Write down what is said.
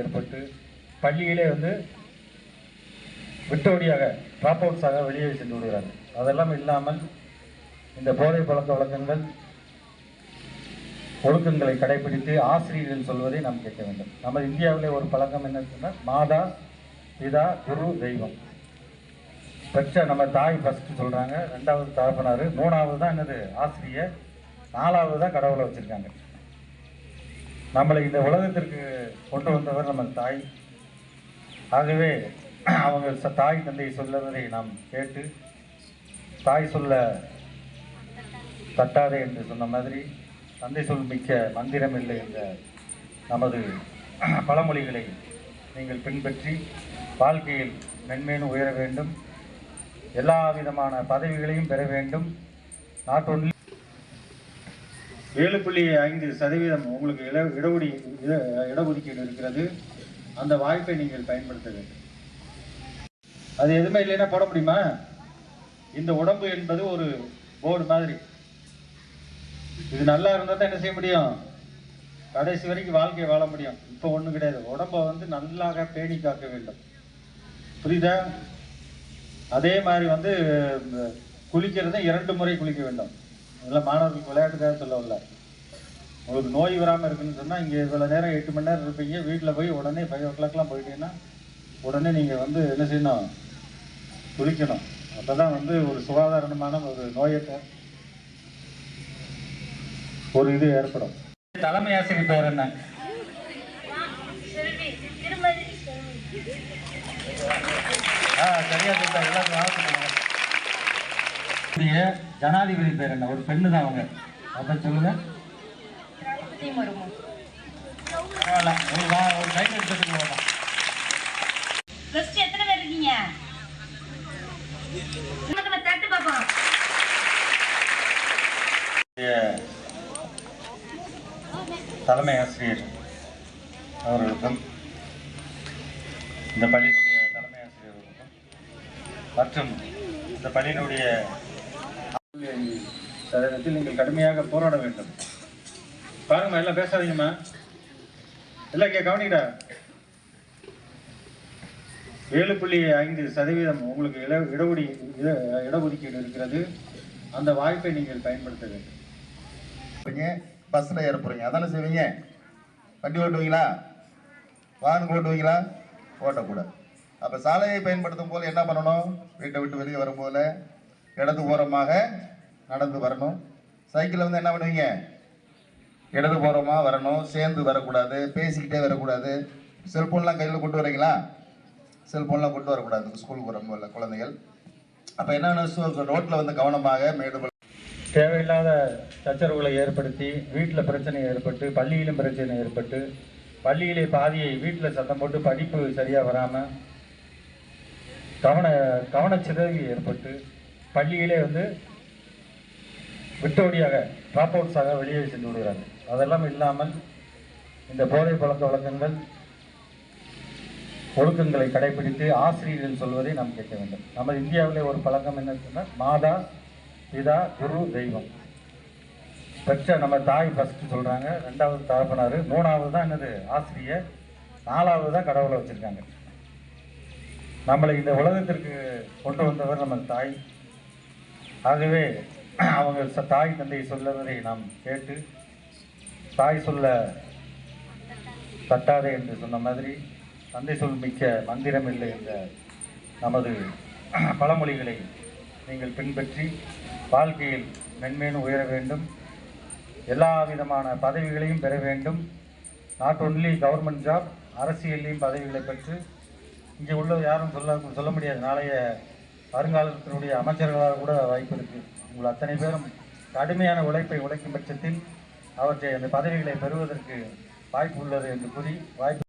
ஏற்பட்டு பள்ளியிலே வந்து விட்டோடியாக ட்ராப் அவுட்ஸாக வெளியே சென்று விடுகிறார்கள். அதெல்லாம் இல்லாமல் இந்த போதை பழக்க வழக்கங்கள் ஒழுக்கங்களை கடைபிடித்து ஆசிரியர்கள் சொல்வதை நாம் கேட்க வேண்டும். நம்ம இந்தியாவிலே ஒரு பழக்கம் என்ன சொன்னால் மாதா பிதா குரு தெய்வம். பெற்ற நம்ம தாய் ஃபஸ்ட்டு சொல்கிறாங்க ரெண்டாவது தகப்பனார் மூணாவது தான் என்னது ஆசிரியர் நாலாவது தான் கடவுளை வச்சுருக்காங்க. நம்மளை இந்த உலகத்திற்கு கொண்டு வந்தவர் நம்ம தாய். ஆகவே அவங்க ச- தாய் தந்தை சொல்லுவதை நாம் கேட்டு தாய் சொல்ல தட்டாதே என்று சொன்ன மாதிரி தந்தை சொல் மிக்க மந்திரம் இல்லை என்ற நமது பழமொழிகளை நீங்கள் பின்பற்றி வாழ்க்கையில் மென்மேலும் உயர வேண்டும். எல்லா விதமான பதவிகளையும் பெற வேண்டும். நாட் ஒன்லி ஏழு புள்ளி ஐந்து சதவீதம் உங்களுக்கு இட இடஒடி இட- இடஒதுக்கீடு இருக்கிறது. அந்த வாய்ப்பை நீங்கள் பயன்படுத்த வேண்டும். அது எதுவுமே இல்லைன்னா போட முடியுமா? இந்த உடம்பு என்பது ஒரு போர்டு மாதிரி. இது நல்லா இருந்தால் தான் என்ன செய்ய முடியும்? கடைசி வரைக்கும் வாழ்க்கையை வாழ முடியும். இப்போ ஒன்றும் கிடையாது. உடம்பை வந்து நல்லாக பேணி காக்க வேண்டும். புரியுதா? அதே மாதிரி வந்து குளிக்கிறது இரண்டு முறை குளிக்க வேண்டும். இதெல்லாம் மாணவர்களுக்கு விளையாட்டுக்காக சொல்லவில்லை. உங்களுக்கு நோய் வராமல் இருக்குன்னு சொன்னால் இங்கே இவ்வளோ நேரம் எட்டு மணி நேரம் இருப்பீங்க வீட்டில் போய் உடனே ஃபைவ் ஓ கிளாக்லாம் போயிட்டீங்கன்னா உடனே நீங்கள் வந்து என்ன செய்யணும்? குளிக்கணும். அப்போ தான் வந்து ஒரு சுகாதாரமான ஒரு நோயற்ற ஒரு இது ஏற்படும். தலைமை ஆசிரியர் பேர் என்ன? ஆ சரியா சொல்லிட்டா இந்திய ஜனாதிபதி பேர் என்ன? ஒரு பெண்ணு தான் அவங்க. அதை சொல்லுங்க. தலைமை ஆசிரியர் அவர்களுக்கும் இந்த பள்ளியினுடைய தலைமை ஆசிரியர் மற்றும் இந்த பள்ளியினுடைய சதவீதத்தில் நீங்கள் கடுமையாக போராட வேண்டும். பாருங்கம்மா எல்லாம் பேசாதீங்கம்மா. எல்லாம் கே கவனிடா ஏழு புள்ளி ஐந்து சதவீதம் உங்களுக்கு இட இடஒடி இட- இடஒதுக்கீடு இருக்கிறது. அந்த வாய்ப்பை நீங்கள் பயன்படுத்த வேண்டும். பஸ்ஸில் ஏற போகிறீங்க அதானே செய்வீங்க? வண்டி ஓட்டுவீங்களா? வாகனம் ஓட்டுவீங்களா? ஓட்டக்கூடாது. அப்போ சாலையை பயன்படுத்தும் போது என்ன பண்ணணும்? வீட்டை விட்டு வெளியே வரும்போது இடது ஓரமாக நடந்து வரணும். சைக்கிளில் வந்து என்ன பண்ணுவீங்க? இடது போகிறோமா வரணும். சேர்ந்து வரக்கூடாது. பேசிக்கிட்டே வரக்கூடாது. செல்ஃபோன்லாம் கையில் கொண்டு வரீங்களா? செல்ஃபோன்லாம் கொண்டு வரக்கூடாது. ஸ்கூலுக்கு வரும்போது குழந்தைகள். அப்போ என்னென்ன ரோட்டில் வந்து கவனமாக மேடு தேவையில்லாத சச்சரவுகளை ஏற்படுத்தி வீட்டில் பிரச்சனை ஏற்பட்டு பள்ளியிலும் பிரச்சனை ஏற்பட்டு பள்ளியிலே பாதியை வீட்டில் சத்தம் போட்டு படிப்பு சரியாக வராமல் கவன கவனச்சிதவி ஏற்பட்டு பள்ளியிலே வந்து விட்டோடியாக ட்ராப் அவுட்ஸாக வெளியே சென்று விடுகிறார்கள். அதெல்லாம் இல்லாமல் இந்த போதை பழக்க வழக்கங்கள் ஒழுக்கங்களை கடைபிடித்து ஆசிரியர்கள் சொல்வதை நாம் கேட்க வேண்டும். நம்ம இந்தியாவிலே ஒரு பழக்கம் என்ன சொன்னால் மாதா பிதா குரு தெய்வம். பெற்ற நம்ம தாய் ஃபஸ்ட்டு சொல்கிறாங்க ரெண்டாவது தகப்பனார் மூணாவது தான் என்னது ஆசிரியர் நாலாவது தான் கடவுளை வச்சுருக்காங்க. நம்மளை இந்த உலகத்திற்கு கொண்டு வந்தவர் நம்ம தாய். ஆகவே அவங்க ச- தாய் தந்தை சொல்லுவதை நாம் கேட்டு தாய் சொல்ல தட்டாதே என்று சொன்ன மாதிரி தந்தை சொல் மிக்க மந்திரம் இல்லை என்ற நமது பழமொழிகளை நீங்கள் பின்பற்றி வாழ்க்கையில் மென்மேலும் உயர வேண்டும். எல்லா விதமான பதவிகளையும் பெற வேண்டும். நாட் ஒன்லி கவர்மெண்ட் ஜாப் அரசியல்லையும் பதவிகளை பெற்று இங்கே உள்ள யாரும் சொல்ல சொல்ல முடியாது. நாளைய வருங்காலத்தினுடைய அமைச்சர்களாக கூட வாய்ப்பு இருக்குது உங்கள் அத்தனை பேரும் கடுமையான உழைப்பை உழைக்கும் பட்சத்தில் அவற்றை அந்த பதவிகளை பெறுவதற்கு வாய்ப்பு உள்ளது என்று கூறி வாய்ப்பு